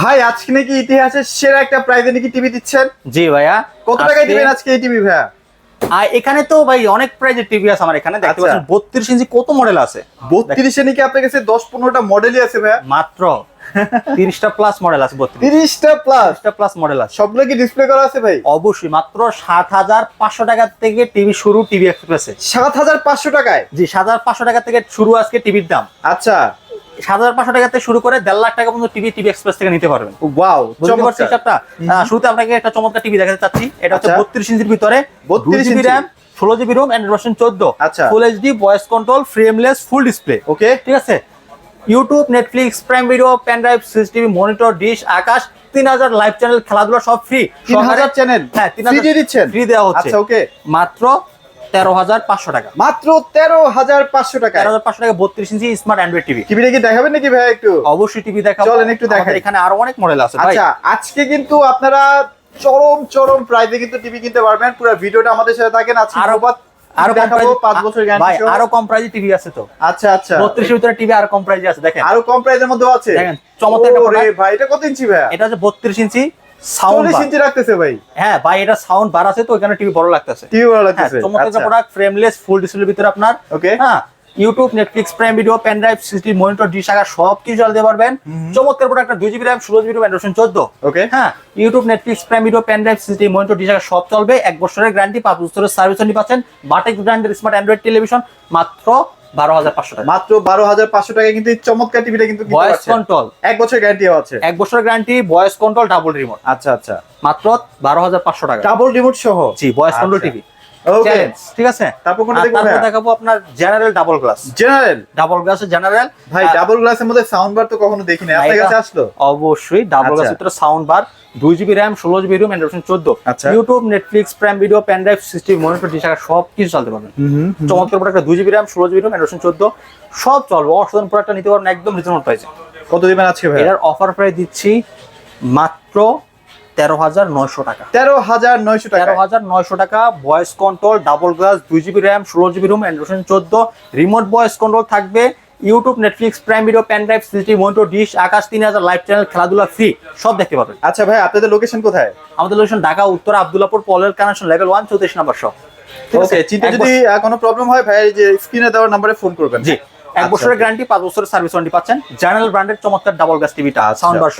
ভাই আজকে নাকি ইতিহাসের সেরা একটা প্রাইজে নাকি টিভি দিচ্ছেন? জি ভাইয়া। কত টাকায় দিবেন আজকে এই টিভি ভাইয়া? আর এখানে তো ভাই অনেক প্রাইজের টিভি আছে আমার এখানে দেখতে আচ্ছা। পাচ্ছেন বত্রিশ ইঞ্চি কত মডেল আছে? বত্রিশে নাকি আপনার কাছে দশ পনেরোটা মডেলই আছে ভাইয়া? মাত্র তিরিশটা প্লাস মডেল আছে বত্রিশ। তিরিশটা প্লাস প্লাস মডেল আছে। সবগুলো কি ডিসপ্লে করা আছে ভাই? অবশ্যই মাত্র সাত হাজার পাঁচশো টাকা থেকে টিভি শুরু টিভি এক্সপ্রেসে সাত হাজার পাঁচশো টাকায়? জি সাত হাজার পাঁচশো টাকা থেকে শুরু আজকে টিভির দাম। আচ্ছা। সাত হাজার পাঁচশো টাকা থেকে শুরু করে দেড় লাখ টাকা পর্যন্ত টিভি টিভি এক্সপ্রেস থেকে নিতে পারবেন। ওয়াও হিসাবটা? শুরুতে আপনাকে একটা চমৎকার টিভি দেখাতে চাচ্ছি। এটা হচ্ছে আচ্ছা। বত্রিশ ইঞ্চির ভিতরে 32 জিবি ইঞ্চি। র্যাম ষোলো জিবি রোম অ্যান্ড ভার্সন চোদ্দ। আচ্ছা। Full HD voice control frameless full display okay ঠিক আছে? YouTube Netflix Prime Video pen drive CCTV monitor dish Akash তিন হাজার লাইভ চ্যানেল খেলাধুলা সব ফ্রি তিন হাজার চ্যানেল হ্যাঁ তিন দিচ্ছেন? ফ্রি দেওয়া হচ্ছে। আচ্ছা ওকে মাত্র তেরো হাজার পাঁচশো টাকা। মাত্র তেরো হাজার পাঁচশো টাকা তেরো হাজার পাঁচশো টাকা বত্রিশ ইঞ্চি স্মার্ট অ্যান্ড্রয়েড টিভি টিভিটা কি দেখাবেন নাকি ভাইয়া একটু? অবশ্যই টিভি দেখাবো। চলেন একটু দেখাই। এখানে আরও অনেক মডেল আছে আচ্ছা আজকে কিন্তু আপনারা চরম চরম প্রাইজে কিন্তু টিভি কিনতে পারবেন। পুরো ভিডিওটা আমাদের সাথে থাকেন। আজকে আরো- আরও পাঁচ বছর গ্যারান্টি আরও কম প্রাইজে টিভি আছে তো। আচ্ছা আচ্ছা। বত্রিশের ভিতরে টিভি আরও কম প্রাইজে আছে দেখেন। আরও কম প্রাইজের মধ্যে আছে? দেখেন, চমৎকার। ভাই এটা কত ইঞ্চি ভাইয়া? এটা হচ্ছে বত্রিশ ইঞ্চি সাউন্ড ইঞ্চি রাখতেছে ভাই। হ্যাঁ ভাই এটা সাউন্ড বার আছে তো ওখানে টিভি বড় লাগতেছে। টিভি হ্যাঁ লাগতেছে চমৎকার আচ্ছা। প্রোডাক্ট ফ্রেমলেস ফুল ডিসপ্লের ভিতরে আপনার ওকে হ্যাঁ YouTube Netflix Prime Video pen drive CCTV monitor dish আগা সব কিছু চালাতে পারবেন। চমৎকার প্রোডাক্ট দুই জিবি র্যাম ষোলো জিবি র্যাম অ্যান্ড্রয়েড চোদ্দ। ওকে হ্যাঁ YouTube Netflix Prime Video pen drive CCTV monitor dish আগা সব চলবে। এক বছরের গ্যারান্টি পাঁচ বছরের সার্ভিস আপনি পাচ্ছেন। বাটেক ব্র্যান্ডের স্মার্ট অ্যান্ড্রয়েড টেলিভিশন মাত্র বারো হাজার পাঁচশো টাকা। মাত্র বারো হাজার পাঁচশো টাকা কিন্তু চমৎকার টিভিটা কিন্তু ভয়েস কন্ট্রোল এক বছর গ্যারান্টি আছে। এক বছরের guarantee voice control double remote আচ্ছা আচ্ছা। মাত্র বারো হাজার পাঁচশো টাকা। ডাবল রিমোট সহ? জি ভয়েস কন্ট্রোল। টিভি ওকে ঠিক আছে? তারপর কোনটা দেখব তারপর দেখাবো আপনার general double glass general double general ভাই ডাবল গ্লাসের মধ্যে সাউন্ড বার তো কখনো দেখিনি। না, আপনার কাছে আসলো? অবশ্যই ডাবল। গ্লাসের ভিতরে সাউন্ড বার দুই জিবি র্যাম ষোলো জিবি রুম অ্যান্ড্রয়েড চোদ্দ। YouTube Netflix Prime Video pen drive system monitor dish সব কিছু চালতে পারবেন। চমৎকার প্রোডাক্ট দুই জিবি র্যাম ষোলো জিবি রুম অ্যান্ড্রয়েড চোদ্দ। সব চলবে অসাধারণ প্রোডাক্টটা নিতে পারবেন একদম রিজনেবল প্রাইসে কত দিবেন আজকে ভাই এটার অফার প্রাইস দিচ্ছি মাত্র তেরো হাজার নয়শো টাকা। তেরো হাজার নয়শো টাকা। তেরো হাজার নয়শো টাকা ভয়েস কন্ট্রোল ডাবল গ্লাস দুই জিবি র্যাম ষোলো জিবি রুম অ্যান্ড্রয়েড চোদ্দ। রিমোট ভয়েস কন্ট্রোল থাকবে। YouTube Netflix Prime Video pen drive CCTV monitor dish Akash তিন হাজার লাইভ চ্যানেল খেলাধুলা ফ্রি সব দেখতে পারবেন আচ্ছা ভাই আপনাদের লোকেশন কোথায়? আমাদের লোকেশন ঢাকা উত্তর আব্দুল্লাপুর পলের কানেকশন লেভেল ওয়ান চৌত্রিশ নাম্বার শপ ঠিক আছে? ওকে চিন্তা যদি কোনো প্রবলেম হয় ভাই যে স্ক্রিনে দেওয়ার নম্বরে ফোন করবেন। জি। এক আচ্ছা, বছরের গ্যারান্টি পাঁচ বছরের সার্ভিস ওয়ারেন্টি পাচ্ছেন। জার্নাল ব্র্যান্ডের চমৎকার ডাবল গ্লাস টিভিটা সাউন্ড বার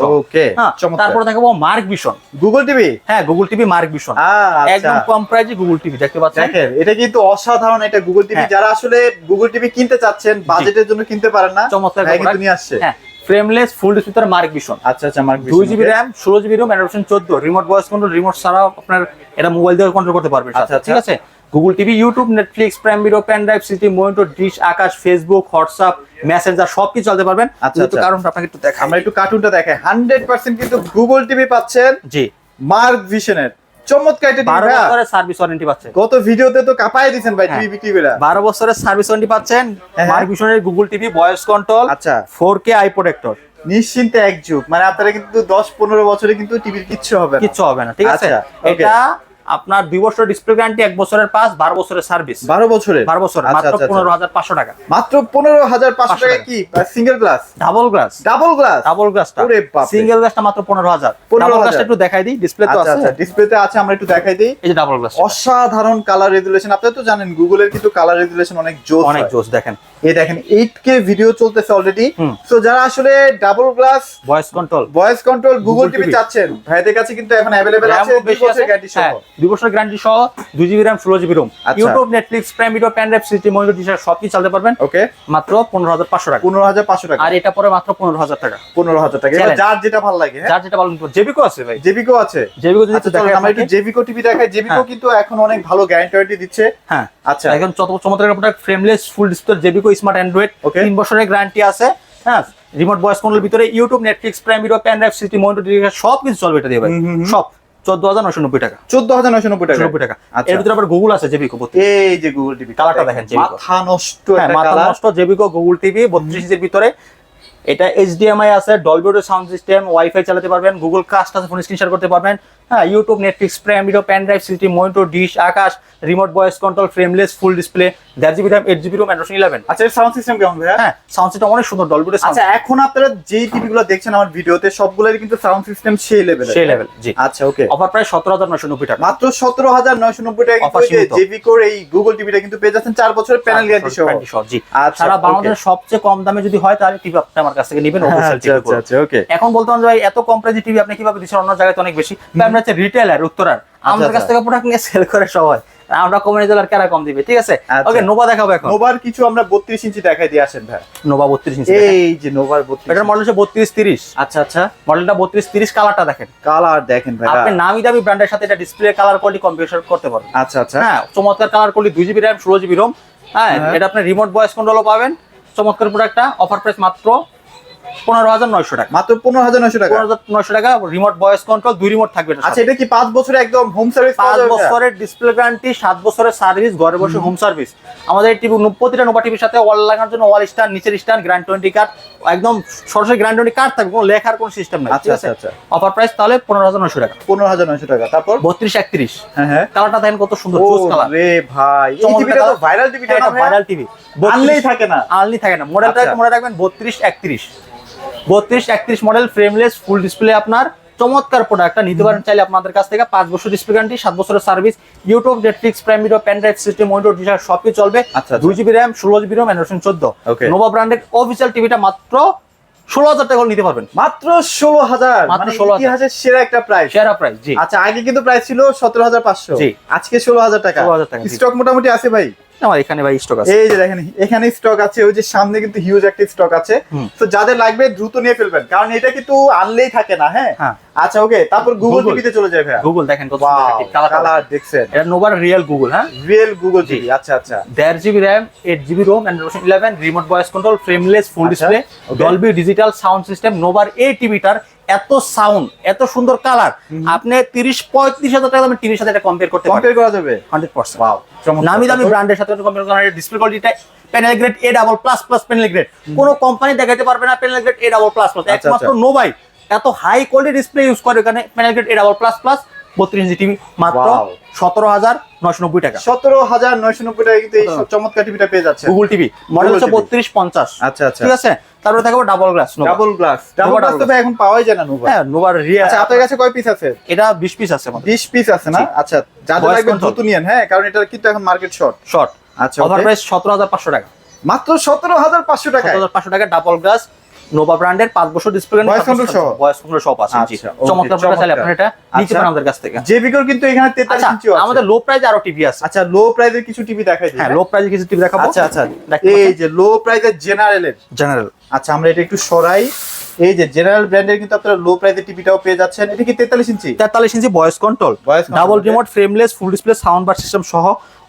হ্যাঁ চমৎকার। তারপরে দেখাবো মার্ক ভিশন গুগল টিভি হ্যাঁ গুগল টিভি মার্ক ভিশন একদম কম প্রাইজে গুগল টিভি দেখতে পাচ্ছেন? দেখেন এটা কিন্তু অসাধারণ এটা গুগল টিভি। যারা আসলে গুগল টিভি কিনতে চাচ্ছেন বাজেটের জন্য কিনতে পারেন না। চমৎকার কিন্তু নিয়ে আসছে। হ্যাঁ frameless full display mark vision আচ্ছা আচ্ছা মার্ক দুই জিবি র্যাম ষোলো জিবি রোম অ্যান্ড্রয়েড চোদ্দ। রিমোট ভয়েস কন্ট্রোল রিমোট ছাড়াও আপনার এটা মোবাইল দিয়ে কন্ট্রোল করতে পারবেন আচ্ছা, আচ্ছা। ঠিক আছে? Google TV YouTube Netflix Prime Video pen drive city monitor dish Akash Facebook WhatsApp Messenger সব কিছু চলতে পারবেন। আচ্ছা, আচ্ছা। কারণ আপনাকে একটু দেখা আমরা একটু কার্টুনটা দেখাই। হান্ড্রেড পার্সেন্ট কিন্তু গুগল টিভি পাচ্ছেন জি। মার্ক ভিশনের চমৎকার এটা বারো টিভি বছরের সার্ভিস ওয়ারেন্টি পাচ্ছেন গত ভিডিওতে তো কাপায় দিছেন ভাই হ্যাঁ। টিভি বিক্রি করে বারো বছরের সার্ভিস ওয়ারেন্টি পাচ্ছেন। গুগল টিভি ভয়েস কন্ট্রোল আচ্ছা। ফোর কে আই প্রোটেক্টর নিশ্চিন্তে এক যুগ মানে আপনারা কিন্তু দশ পনেরো বছরে কিন্তু টিভির কিচ্ছু হবে না। কিচ্ছু হবে না ঠিক আছে? আচ্ছা, এটা আপনার দুই বছর ডিসপ্লে গ্যারান্টি এক বছরের পাস বারো বছরের সার্ভিস বারো বছরের? বারো বছর আচ্ছা, মাত্র আচ্ছা, আচ্ছা। পনেরো হাজার পাঁচশো টাকা। মাত্র পনেরো হাজার পাঁচশো টাকা। কি? Single glass double glass double glass double গ্লাসটা সিঙ্গেল গ্লাসটা মাত্র পনেরো হাজার। 15,000 ডাবল গ্লাসটা একটু দেখাই দিই ডিসপ্লে তো আছে। ডিসপ্লেতে আছে আমরা একটু দেখাই দিই। এই যে ডাবল গ্লাস অসাধারণ কালার রেজুলেশন আপনি তো জানেন গুগলের কিন্তু কালার রেজুলেশন অনেক জোস অনেক। জোস দেখেন। এই দেখেন এইট কে ভিডিও চলতেছে অলরেডি। তো যারা আসলে double glass voice control voice control Google TV চাচ্ছেন ভাইদের কাছে কিন্তু এখন অ্যাভেলেবেল আছে বেশি আছে। বছরের গ্যারান্টি সহ দুই বছর গ্যারান্টি সহ দুই জিবি র্যাম ষোলো GB ROM. YouTube Netflix Prime Video pen drive system monitor teacher সব কিছু চালাতে পারবেন। ওকে মাত্র পনেরো হাজার পাঁচশো টাকা। পনেরো হাজার পাঁচশো টাকা। আর এটা পরে মাত্র পনেরো হাজার টাকা। পনেরো হাজার টাকা। যার যেটা ভালো লাগে হ্যাঁ? যার যেটা বলেন জেবিকো আছে ভাই। জেবিকো আছে। জেবিকো যদি আচ্ছা আমরা একটু জেবিকো টিভি দেখাই। জেবিকো হ্যাঁ। কিন্তু এখন অনেক ভালো গ্যারান্টি দিচ্ছে। হ্যাঁ। আচ্ছা। চত চমৎকার প্রোডাক্ট ফ্রেমলেস ফুল ডিসপ্লে জেবিকো স্মার্ট অ্যান্ড্রয়েড Okay. তিন বছরের গ্যারান্টি আছে। হ্যাঁ রিমোট ভয়েস কন্ট্রোল ভিতরে YouTube Netflix Prime Video pen drive city monitor সব কিছু চলবে এটা দিয়ে ভাই। সব। চোদ্দ হাজার নব্বই টাকা। চোদ্দ হাজার নয়শো নব্বই টাকা? নব্বই টাকা। আচ্ছা। এর ভিতরে আবার গুগল আছে জেবিকো এই যে গুগল টিভি কালারটা দেখেন। মাথা নষ্ট হ্যাঁ মাথা নষ্ট জেবিকো গুগল টিভি বত্রিশ ইঞ্চের ভিতরে। এটা এইচডিএমআই আছে ডলবি সাউন্ড সিস্টেম ওয়াইফাই চালাতে পারবেন গুগল কাস্ট আছে ফোন স্ক্রিন শেয়ার করতে পারবেন। হ্যাঁ YouTube Netflix Prime Video pen drive city monitor dish Akash remote voice control frameless full display দেড় GB RAM eight GB ROM Android eleven আচ্ছা sound system কেমন ভাইয়া? হ্যাঁ সাউন্ড সিস্টেম অনেক সুন্দর ডলবিতে আচ্ছা এখন আপনারা যে টিভি গুলো দেখছেন আমার ভিডিওতে সবগুলোরই কিন্তু সাউন্ড সিস্টেম সেই লেভেল সেই লেভেল জি। আচ্ছা ওকে অফার প্রায় সতেরো হাজার নশো নব্বই টাকা। মাত্র সতেরো হাজার নয়শো নব্বই টাকা সীমিত। জেবি কোর এই গুগল টিভিটা কিন্তু পেয়ে যাচ্ছেন চার বছরের প্যানেল গ্যারান্টি সহ। জি। আচ্ছা, সারা. বাংলাদেশের সবচেয়ে কম দামে যদি হয় তাহলে টিভি আপনি আমার কাছ থেকে নেবেন আচ্ছা অফিসিয়াল টিভি আচ্ছা আচ্ছা ওকে এখন বলতে পারেন যে ভাই এত কম প্রাইজে টিভি আপনি কীভাবে দিচ্ছেন? অন্য জায়গায় তো অনেক বেশি। ভাই আমরা হচ্ছে রিটেলার উত্তরার। আমাদের কাছ আচ্ছা। থেকে প্রোডাক্ট নিয়ে সেল করে সবাই। আমরা কমে দিলে আর কেরা কম দিবে ঠিক আছে? আচ্ছা। ওকে নোভা দেখাবো এখন। নোভার কিছু আমরা বত্রিশ ইঞ্চি দেখাই দিয়ে আসেন ভাই। নোভা বত্রিশ ইঞ্চি এই যে নোভার বত্রিশ এটার মডেল হচ্ছে বত্রিশ তিরিশ। আচ্ছা আচ্ছা। মডেলটা বত্রিশ তিরিশ কালারটা দেখেন। কালার দেখেন ভাই আপনি নামি দামি ব্র্যান্ডের সাথে এটা ডিসপ্লে কালার কোয়ালিটি কম্পিউটার করতে পারবেন। আচ্ছা আচ্ছা। হ্যাঁ চমৎকার কালার কোয়ালিটি দুই জিবি র্যাম ষোলো জিবি রোম হ্যাঁ হ্যাঁ। এটা আপনি রিমোট ভয়েস কন্ট্রোলও পাবেন। চমৎকার প্রোডাক্টটা অফার প্রাইস মাত্র পনেরো হাজার নয়শো টাকা। মাত্র পনেরো হাজার নয়শো টাকা? পনেরো হাজার নয়শো টাকা রিমোট ভয়েস কন্ট্রোল দুই রিমোট থাকবে আচ্ছা এটা কি পাঁচ বছরের একদম হোম সার্ভিস পাঁচ বছরের ডিসপ্লে গ্যারান্টি সাত বছরের সার্ভিস ঘরে বসে হোম। সার্ভিস আমাদের টিভি প্রতিটা নোভা টিভির সাথে ওয়াল লাগানোর জন্য ওয়াল স্টার নিচের স্টার গ্র্যান্ড টোয়েন্টি কার্ড একদম সরাসরি গ্র্যান্ড টোয়েন্টি কার্ড থাকবে কোনো লেখার কোনো সিস্টেম নাই আচ্ছা আচ্ছা আচ্ছা। অফার প্রাইস তাহলে পনেরো হাজার নয়শো টাকা। পনেরো হাজার নয়শো টাকা। তারপর? বত্রিশ একত্রিশ। হ্যাঁ হ্যাঁ। কালারটা দেখেন কত সুন্দর জুস কালার রে ভাই এই টিভিটা তো ভাইরাল টিভিটা ভাইরাল টিভি আনলেই থাকে না। আনলি থাকে না। মডেলটা আচ্ছা। মনে রাখবেন বত্রিশ একত্রিশ। বত্রিশ একত্রিশ মডেল ফ্রেমলেস ফুল ডিসপ্লে আপনার। চমৎকার প্রোডাক্টটা নিতে পারেন চাইলে আপনাদের কাছ থেকে। পাঁচ বছর ডিসপ্লে গ্যারান্টি সাত বছরের service YouTube Netflix Prime Video pen drive system monitor Deezer সবই চলবে। আচ্ছা, আচ্ছা। দুই জিবি র্যাম ষোলো জিবি র্যাম অ্যান্ড্রয়েড চোদ্দ। নোভা ব্র্যান্ডের অফিসিয়াল টিভিটা মাত্র ষোলো হাজার টাকা নিতে পারবেন। মাত্র ষোলো হাজার। মাত্র মানে 16,000 ইতিহাসের সেরা একটা প্রাইস সেরা প্রাইস জি। আচ্ছা আগে কিন্তু প্রাইস ছিল সতেরো হাজার পাঁচশো। জি। আজকে ষোলো হাজার টাকা। 16,000 টাকা, স্টক মোটামুটি আছে ভাই? আমার এখানে ভাই স্টক আছে। এই যে দেখেন এখানে স্টক আছে ওই যে সামনে কিন্তু হিউজ একটা স্টক আছে। তো যাদের লাগবে দ্রুত নিয়ে ফেলবেন কারণ এটা কিন্তু আনলেই থাকে না হ্যাঁ? হ্যাঁ। আচ্ছা ওকে তারপর গুগল টিভিতে চলে যায় ভাইয়া। গুগল দেখেন কত কালার কালার দেখছেন। এটা নোভার রিয়েল গুগল হ্যাঁ? রিয়েল গুগল টিভি আচ্ছা আচ্ছা। দেড় GB RAM eight GB ROM Android eleven remote voice control frameless full display. Dolby digital sound system নোভার এই টিভিটার এত সাউন্ড এত সুন্দর কালার আপনি তিরিশ পঁয়ত্রিশ হাজার টাকা দামে টিভির সাথে এটা কম্পেয়ার করতে কম্পেয়ার করা যাবে? হান্ড্রেড পার্সেন্ট নামি দামি ব্র্যান্ডের সাথে কম্পেয়ার করা ডিসপ্লে কোয়ালিটিটা panel grade A double plus plus panel grade কোনো কোম্পানি দেখাতে পারবে না panel grade A double plus plus আচ্ছা, একমাত্র নোবাই এত হাই কোয়ালিটি ডিসপ্লে ইউজ করে এখানে panel grade A double plus plus বত্রিশ ইঞ্চি টিভি মাত্র সতেরো হাজার নয়শো নব্বই টাকা। সতেরো হাজার নয়শো নব্বই টাকা কিন্তু এই চমৎকার টিভিটা পেয়ে যাচ্ছে। গুগল টিভি মডেল হচ্ছে বত্রিশ পঞ্চাশ। আচ্ছা আচ্ছা। ঠিক আছে? তারপরে থাকবে double glass double glass double glass তো ভাই এখন পাওয়াই যায় না নোভা হ্যাঁ নোভার রিয়া আচ্ছা আপনার কাছে কয় পিস আছে? এটা বিশ পিস আছে আমাদের। বিশ পিস আছে না? আচ্ছা যাদের লাগবে দ্রুত নিয়েন হ্যাঁ কারণ এটা কিন্তু এখন মার্কেট শর্ট শর্ট আচ্ছা ওভার প্রাইস সতেরো হাজার পাঁচশো টাকা। মাত্র সতেরো হাজার পাঁচশো টাকা সতেরো হাজার পাঁচশো টাকা ডাবল গ্লাস নোভা ব্র্যান্ডের পাঁচ বছর ডিসপ্লে বয়স কন্ট্রোল সহ? ভয়েস কন্ট্রোল সব আছে জি। আচ্ছা, চমৎকার প্রোডাক্ট চাইলে। আপনারা এটা নিতে আচ্ছা। পারেন আমাদের কাছ থেকে। যে বিকর কিন্তু এখানে 43 ইঞ্চি আছে। আমাদের লো প্রাইজে আরও টিভি আছে। আচ্ছা লো প্রাইজের কিছু টিভি দেখাই দিই হ্যাঁ লো প্রাইজে কিছু টিভি দেখাবো। আচ্ছা আচ্ছা। এই যে লো প্রাইজের জেনারেলের জেনারেল আচ্ছা আমরা এটা একটু সরাই। এই যে জেনারেল ব্র্যান্ডের কিন্তু আপনারা লো প্রাইজের টিভিটাও পেয়ে যাচ্ছেন। এটা কি তেতাল্লিশ ইঞ্চি? তেতাল্লিশ inch voice control double remote frameless full display sound bar system সহ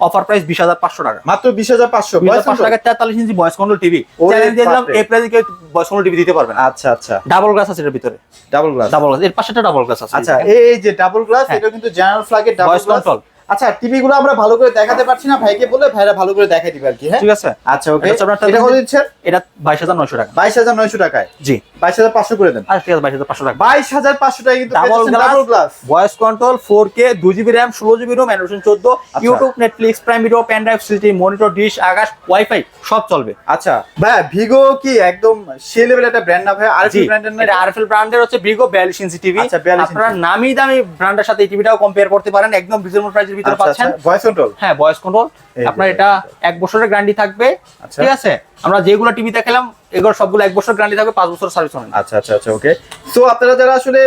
অফার প্রাইস বিশ হাজার পাঁচশো টাকা। মাত্র বিশ হাজার পাঁচশো। বিশ হাজার পাঁচশো টাকা তেতাল্লিশ inch voice control TV challenge দিলাম এই প্রাইজে কেউ ভয়েস কন্ট্রোল টিভি দিতে পারবে না। আচ্ছা আচ্ছা। ডাবল গ্লাস আছে এর ভিতরে। ডাবল গ্লাস ডাবল গ্লাস এর পাশেটা ডাবল গ্লাস আছে আচ্ছা এই যে ডাবল গ্লাস। এটা কিন্তু জেনারেল ফ্ল্যাগের ডাবল গ্লাস। আচ্ছা টিভি গুলো আমরা ভালো করে দেখাতে পারছি না ভাইকে বলে ভাইরা ভালো করে দেখাই দিবে আর কি হ্যাঁ? ঠিক আছে। আচ্ছা ওকে। এটা কত দিচ্ছেন এটা বাইশ হাজার নয়শো টাকা। বাইশ হাজার নয়শো টাকায়? জি। বাইশ হাজার পাঁচশো করে দেন। আচ্ছা ঠিক আছে বাইশ হাজার পাঁচশো টাকা। বাইশ হাজার পাঁচশো টাকা কিন্তু double glass voice control four K দুই জিবি র্যাম ষোলো জিবি রোম অ্যান্ড্রয়েড চোদ্দ আচ্ছা। YouTube Netflix Prime Video pen drive city monitor dish Akash WiFi সব চলবে। আচ্ছা ভাই ভিগো কি একদম সে লেভেল একটা ব্র্যান্ড না ভাই আর জি। ব্র্যান্ডের না এটা আরএফএল ব্র্যান্ডের হচ্ছে বিগো 42 ইঞ্চি টিভি আচ্ছা, 42 আপনারা নামি দামি ব্র্যান্ডের সাথে এই টিভিটাও কম্পেয়ার করতে পারেন একদম রিজনেবল ভিতরে পাচ্ছেন। ভয়েস কন্ট্রোল হ্যাঁ ভয়েস কন্ট্রোল আপনার এটা এক বছরের গ্যারান্টি থাকবে আচ্ছা। ঠিক আছে? আমরা যেগুলো টিভি দেখালাম এগুলো সবগুলো এক বছর গ্যারান্টি থাকবে পাঁচ বছর সার্ভিস হবে। আচ্ছা আচ্ছা আচ্ছা ওকে সো আপনারা যারা আসলে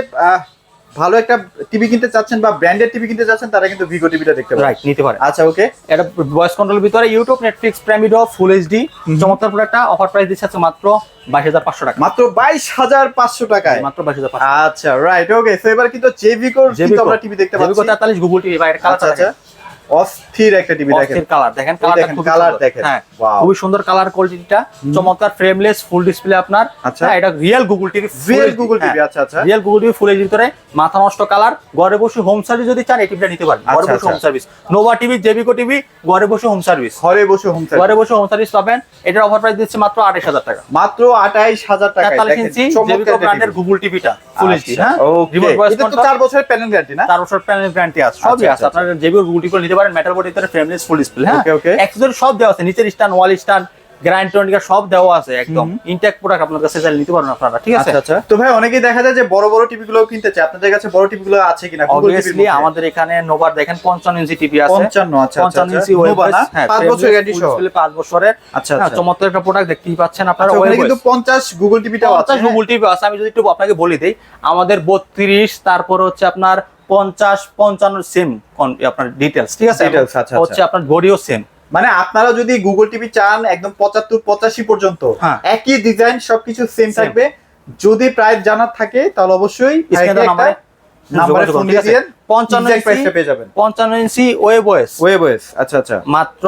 ভালো একটা টিভি কিনতে চাচ্ছেন বা ব্র্যান্ডেড টিভি কিনতে চাচ্ছেন তারা কিন্তু ভিগো টিভিটা দেখতে পারেন। রাইট নিতে পারে আচ্ছা ওকে এটা ভয়েস কন্ট্রোলের ভিতরে YouTube Netflix Prime Video full HD চমৎকার প্রোডাক্টটা অফার প্রাইস দিচ্ছে আছে মাত্র বাইশ হাজার পাঁচশো টাকা। মাত্র বাইশ হাজার পাঁচশো টাকায়। মাত্র বাইশ হাজার পাঁচশো আচ্ছা রাইট ওকে সো এবার কিন্তু জেভিকোর কিন্তু আমরা টিভি দেখতে পাচ্ছি। তেতাল্লিশ গুগল টিভি বা এটা কালার আচ্ছা। অস্থির একটা টিভি দেখেন। কালার দেখেন এই কালারটা দেখেন, খুব। হ্যাঁ. খুবই সুন্দর কালার কোয়ালিটিটা চমৎকার ফ্রেমলেস ফুল ডিসপ্লে আপনার। আচ্ছা। হ্যাঁ, এটা real Google TV real Google TV আচ্ছা আচ্ছা। Real Google TV full HD ভিতরে মাথা নষ্ট কালার ঘরে বসে হোম সার্ভিস যদি চান এই টিভিটা নিতে পারেন। ঘরে আচ্ছা, বসে হোম। সার্ভিস নোভা টিভি জেবিকো টিভি ঘরে বসে হোম সার্ভিস ঘরে বসে হোম ঘরে বসে হোম সার্ভিস পাবেন। এটার অফার প্রাইস দিচ্ছে মাত্র আঠাশ হাজার টাকা। মাত্র আঠাইশ হাজার টাকা তেতাল্লিশ ইঞ্চি জেবিকো ব্র্যান্ডের গুগল টিভিটা ফুল এইচডি হ্যাঁ? রিমোট ভয়েস এটা কন্ট্রোল চার বছরের প্যানেল গ্যারান্টি না? 4 বছর প্যানেল গ্যারান্টি আছে সবই আচ্ছা, আছে আপনারা আপনার গুটি করে নিতে পারেন মেটাল বডি ভিতরে ফ্রেমলেস ফুল ডিসপ্লে হ্যাঁ? ওকে ওকে সব দেওয়া আছে নিচের স্ট্যান্ড ওয়াল স্ট্যান্ড গ্যারান্টি সব দেওয়া আছে একদম। ইনটেক প্রোডাক্ট আপনার কাছে চাইলে নিতে পারেন আপনারা ঠিক আছে? আচ্ছা আচ্ছা। তো ভাই অনেকেই দেখা যায় যে বড় বড় টিভি গুলো কিনতে চায়। আপনাদের কাছে বড় টিভি গুলো আছে কিনা? অবভিয়াসলি আমাদের এখানে নোভার দেখেন পঞ্চান্ন ইঞ্চি টিভি আছে। 55 আচ্ছা, আচ্ছা, 55 ইঞ্চি। ওয়েব Nova না? পাঁচ বছর guarantee সহ। পাঁচ বছরের। আচ্ছা, হ্যাঁ, আচ্ছা। চমৎকার একটা প্রোডাক্ট দেখতেই পাচ্ছেন আপনারা আচ্ছা, ওখানে কিন্তু পঞ্চাশ গুগল টিভিটাও আছে হ্যাঁ? গুগল টিভি আছে। আমি যদি একটু আপনাকে বলে দিই আমাদের বত্রিশ তারপর হচ্ছে আপনার পঞ্চাশ পঞ্চান্ন সেম আপনার ডিটেলস ঠিক আছে? আচ্ছা, হচ্ছে। আপনার বডিও সেম মানে আপনারা যদি গুগল টিভি চান একদম পঁচাত্তর পঁচাশি পর্যন্ত হ্যাঁ। একই ডিজাইন সবকিছু সেম থাকবে। যদি প্রাইস জানার থাকে তাহলে অবশ্যই পঞ্চান্ন ইঞ্চি ওয়েব ওয়েস ওয়েব ওয়েস আচ্ছা আচ্ছা। মাত্র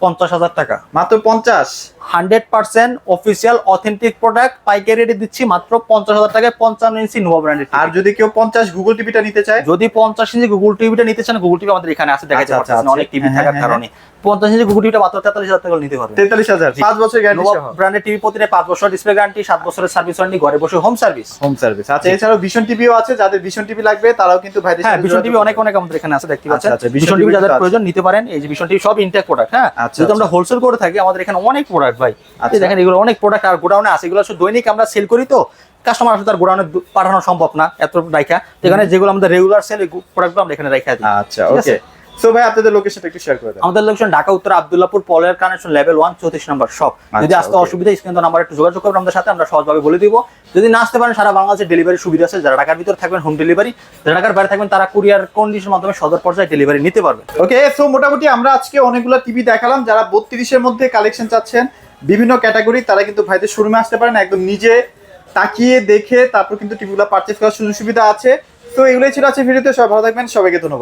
পঞ্চাশ হাজার টাকা। মাত্র পঞ্চাশ। Hundred percent official authentic product পাইকারি রেটে দিচ্ছি মাত্র পঞ্চাশ হাজার টাকায় পঞ্চান্ন ইঞ্চি নোভা ব্র্যান্ডের আর যদি কেউ পঞ্চাশ গুগল টিভিটা নিতে চায়? যদি পঞ্চাশ ইঞ্চি গুগল টিভিটা নিতে চান গুগল টিভি আমাদের এখানে আছে দেখাতে আচ্ছা, আচ্ছা। অনেক টিভি হ্যাঁ, থাকার হ্যাঁ, কারণে। পঞ্চাশ ইঞ্চি গুগল টিভিটা মাত্র তেতাল্লিশ হাজার টাকা নিতে পারবেন তেতাল্লিশ হাজার। পাঁচ বছর গ্যারান্টি ব্র্যান্ডের টিভি প্রতিটা পাঁচ বছর ডিসপ্লে গ্যারান্টি সাত বছরের সার্ভিস ওয়ারেন্টি ঘরে বসে হোম সার্ভিস হোম সার্ভিস আচ্ছা এছাড়াও ভিশন টিভিও আছে যাদের ভিশন টিভি লাগবে তারাও কিন্তু ভাইদের হ্যাঁ ভীষণ টিভি অনেক অনেক আমাদের এখানে আছে দেখতে পাচ্ছেন। আচ্ছা, আচ্ছা, ভীষণ ভীষণ টিভি যাদের প্রয়োজন নিতে পারেন। এই যে ভীষণ টিভি সব ইনটেক প্রোডাক্ট হ্যাঁ? আচ্ছা, যদি আমরা আচ্ছা। হোলসেল করে থাকি আমাদের এখানে অনেক প্রোডাক্ট ভাই। এই আচ্ছা। দেখেন এগুলো অনেক প্রোডাক্ট আর গোডাউনে আছে। এগুলো দৈনিক আমরা সেল করি তো। কাস্টমার আসলে তার গোডাউনে পাঠানো সম্ভব না এত রাখা এখানে যেগুলো আমাদের রেগুলার সেল প্রোডাক্টগুলো আমরা এখানে রাখা দিই। আচ্ছা ওকে সো ভাই আপনাদের লোকেশনটা একটু শেয়ার করে দেন। আমাদের লোকেশন ঢাকা উত্তর আব্দুল্লাপুর পলের কানেকশন লেভেল ওয়ান চৌত্রিশ নম্বর শপ যদি আসতে. অসুবিধা স্ক্রিন নাম্বার একটু যোগাযোগ করবেন আমাদের সাথে আমরা সহজভাবে বলে দিব। যদি না আসতে পারেন সারা বাংলাদেশের ডেলিভারি সুবিধা আছে। যারা ঢাকার ভিতরে থাকবেন হোম ডেলিভারি যারা ঢাকার বাইরে থাকবেন তারা কুরিয়ার কন্ডিশনের মাধ্যমে সদর পর্যায়ে ডেলিভারি নিতে পারবেন। ওকে সো মোটামুটি আমরা আজকে অনেকগুলো টিভি দেখালাম। যারা বত্রিশের মধ্যে কালেকশন চাচ্ছেন বিভিন্ন ক্যাটাগরি তারা কিন্তু ভাইদের শোরুমে আসতে পারেন একদম নিজে তাকিয়ে দেখে তারপর কিন্তু টিভিগুলো পারচেস করার সুযোগ সুবিধা আছে। তো এগুলোই ছিল আছে ভিডিওতে সবাই ভালো থাকবেন, সবাইকে ধন্যবাদ।